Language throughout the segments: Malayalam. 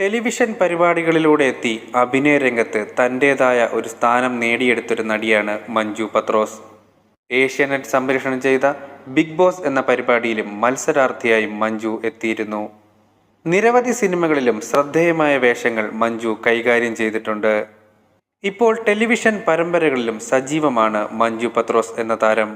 ടെലിവിഷൻ പരിപാടികളിലൂടെ എത്തി അഭിനയ രംഗത്ത് തന്റേതായ ഒരു സ്ഥാനം നേടിയെടുത്തൊരു നടിയാണ് മഞ്ജു പത്രോസ്. ഏഷ്യാനെറ്റ് സംപ്രേഷണം ചെയ്ത ബിഗ് ബോസ് എന്ന പരിപാടിയിലും മത്സരാർത്ഥിയായി മഞ്ജു എത്തിയിരുന്നു. നിരവധി സിനിമകളിലും ശ്രദ്ധേയമായ വേഷങ്ങൾ മഞ്ജു കൈകാര്യം ചെയ്തിട്ടുണ്ട്. ഇപ്പോൾ ടെലിവിഷൻ പരമ്പരകളിലും സജീവമാണ് മഞ്ജു പത്രോസ് എന്ന താരം.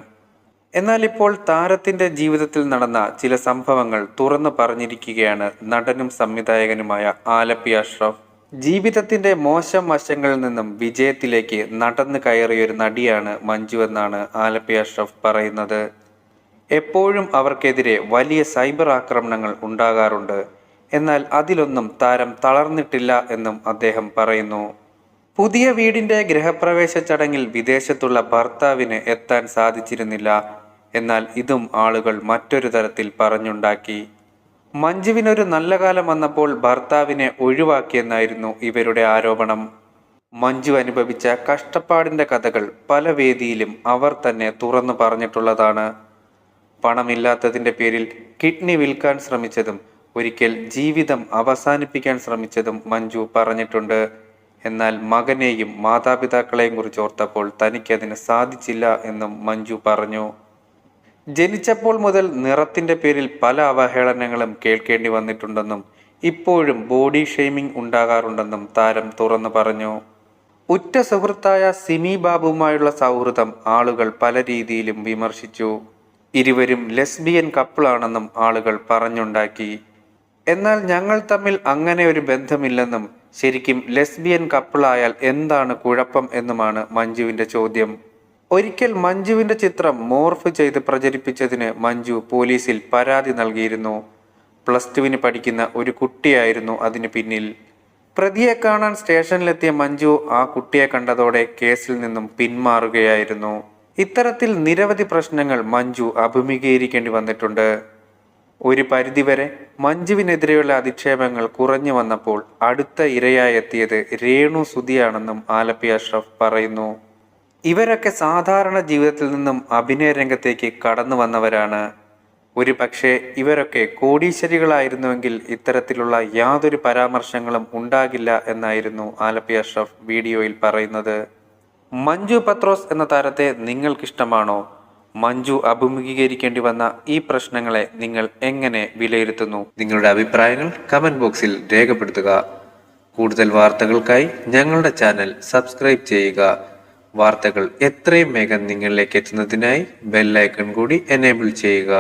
എന്നാൽ ഇപ്പോൾ താരത്തിന്റെ ജീവിതത്തിൽ നടന്ന ചില സംഭവങ്ങൾ തുറന്നു പറഞ്ഞിരിക്കുകയാണ് നടനും സംവിധായകനുമായ ആലപ്പി അഷ്റഫ്. ജീവിതത്തിന്റെ മോശം വശങ്ങളിൽ നിന്നും വിജയത്തിലേക്ക് നടന്നു കയറിയ ഒരു നടിയാണ് മഞ്ജു എന്നാണ് ആലപ്പി അഷ്റഫ് പറയുന്നത്. എപ്പോഴും അവർക്കെതിരെ വലിയ സൈബർ ആക്രമണങ്ങൾ ഉണ്ടാകാറുണ്ട്. എന്നാൽ അതിലൊന്നും താരം തളർന്നിട്ടില്ല എന്നും അദ്ദേഹം പറയുന്നു. പുതിയ വീടിന്റെ ഗൃഹപ്രവേശ ചടങ്ങിൽ വിദേശത്തുള്ള ഭർത്താവിന് എത്താൻ സാധിച്ചിരുന്നില്ല. എന്നാൽ ഇതും ആളുകൾ മറ്റൊരു തരത്തിൽ പറഞ്ഞുണ്ടാക്കി. മഞ്ജുവിനൊരു നല്ല കാലം വന്നപ്പോൾ ഭർത്താവിനെ ഒഴിവാക്കിയെന്നായിരുന്നു ഇവരുടെ ആരോപണം. മഞ്ജു അനുഭവിച്ച കഷ്ടപ്പാടിന്റെ കഥകൾ പല വേദിയിലും അവർ തന്നെ തുറന്നു പറഞ്ഞിട്ടുള്ളതാണ്. പണമില്ലാത്തതിന്റെ പേരിൽ കിഡ്നി വിൽക്കാൻ ശ്രമിച്ചതും ഒരിക്കൽ ജീവിതം അവസാനിപ്പിക്കാൻ ശ്രമിച്ചതും മഞ്ജു പറഞ്ഞിട്ടുണ്ട്. എന്നാൽ മകനെയും മാതാപിതാക്കളെയും കുറിച്ച് ഓർത്തപ്പോൾ തനിക്കതിന് സാധിച്ചില്ല എന്നും മഞ്ജു പറഞ്ഞു. ജനിച്ചപ്പോൾ മുതൽ നിറത്തിന്റെ പേരിൽ പല അവഹേളനങ്ങളും കേൾക്കേണ്ടി വന്നിട്ടുണ്ടെന്നും ഇപ്പോഴും ബോഡി ഷെയ്മിംഗ് ഉണ്ടാകാറുണ്ടെന്നും താരം തുറന്നു പറഞ്ഞു. ഉറ്റ സുഹൃത്തായ സിമി ബാബുവുമായുള്ള സൗഹൃദം ആളുകൾ പല രീതിയിലും വിമർശിച്ചു. ഇരുവരും ലെസ്ബിയൻ കപ്പിളാണെന്നും ആളുകൾ പറഞ്ഞുണ്ടാക്കി. എന്നാൽ ഞങ്ങൾ തമ്മിൽ അങ്ങനെ ഒരു ബന്ധമില്ലെന്നും ശരിക്കും ലെസ്ബിയൻ കപ്പിളായാൽ എന്താണ് കുഴപ്പം എന്നുമാണ് മഞ്ജുവിന്റെ ചോദ്യം. ഒരിക്കൽ മഞ്ജുവിന്റെ ചിത്രം മോർഫ് ചെയ്ത് പ്രചരിപ്പിച്ചതിന് മഞ്ജു പോലീസിൽ പരാതി നൽകിയിരുന്നു. പ്ലസ് ടുവിന് പഠിക്കുന്ന ഒരു കുട്ടിയായിരുന്നു അതിന് പിന്നിൽ. പ്രതിയെ കാണാൻ സ്റ്റേഷനിലെത്തിയ മഞ്ജു ആ കുട്ടിയെ കണ്ടതോടെ കേസിൽ നിന്നും പിന്മാറുകയായിരുന്നു. ഇത്തരത്തിൽ നിരവധി പ്രശ്നങ്ങൾ മഞ്ജു അഭിമുഖീകരിക്കേണ്ടി വന്നിട്ടുണ്ട്. ഒരു പരിധിവരെ മഞ്ജുവിനെതിരെയുള്ള അധിക്ഷേപങ്ങൾ കുറഞ്ഞു വന്നപ്പോൾ അടുത്ത ഇരയായെത്തിയത് രേണു സുധിയാണെന്നും ആലപ്പി അഷ്റഫ് പറയുന്നു. ഇവരൊക്കെ സാധാരണ ജീവിതത്തിൽ നിന്നും അഭിനയ രംഗത്തേക്ക് കടന്നു വന്നവരാണ്. ഒരു പക്ഷേ ഇവരൊക്കെ കോടീശ്വരികളായിരുന്നുവെങ്കിൽ ഇത്തരത്തിലുള്ള യാതൊരു പരാമർശങ്ങളും ഉണ്ടാകില്ല എന്നായിരുന്നു ആലപ്പി അഷ്റഫ് വീഡിയോയിൽ പറയുന്നത്. മഞ്ജു പത്രോസ് എന്ന താരത്തെ നിങ്ങൾക്കിഷ്ടമാണോ? മഞ്ജു അഭിമുഖീകരിക്കേണ്ടി വന്ന ഈ പ്രശ്നങ്ങളെ നിങ്ങൾ എങ്ങനെ വിലയിരുത്തുന്നു? നിങ്ങളുടെ അഭിപ്രായങ്ങൾ കമന്റ് ബോക്സിൽ രേഖപ്പെടുത്തുക. കൂടുതൽ വാർത്തകൾക്കായി ഞങ്ങളുടെ ചാനൽ സബ്സ്ക്രൈബ് ചെയ്യുക. വാർത്തകൾ എത്രയും വേഗം നിങ്ങളിലേക്ക് എത്തുന്നതിനായി ബെല്ലൈക്കൺ കൂടി എനേബിൾ ചെയ്യുക.